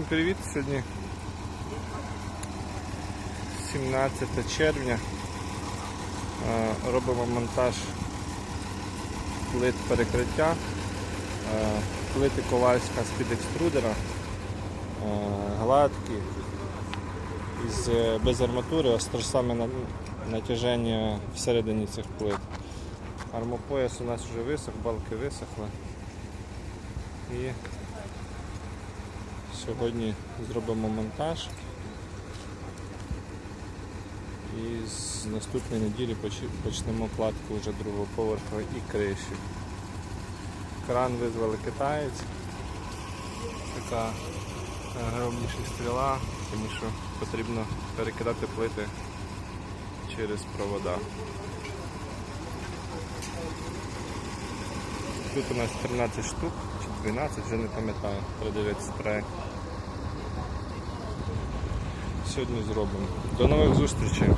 Всім привіт! Сьогодні 17 червня. Е, Робимо монтаж плит перекриття, Е, плити ковальська з-під екструдера, е, гладкі, із, без арматури, ж саме натяження всередині цих плит. Армопояс у нас вже висох, балки висохли. І Сьогодні зробимо монтаж і з наступної неділі почнемо кладку вже другого поверху і криші. Кран визвали китаєць. Така е, громніша стріла, тому що потрібно перекидати плити через провода. Тут у нас 13 штук 12, вже не пам'ятаю, передивитися проект. Сьогодні зробимо. До нових зустрічей!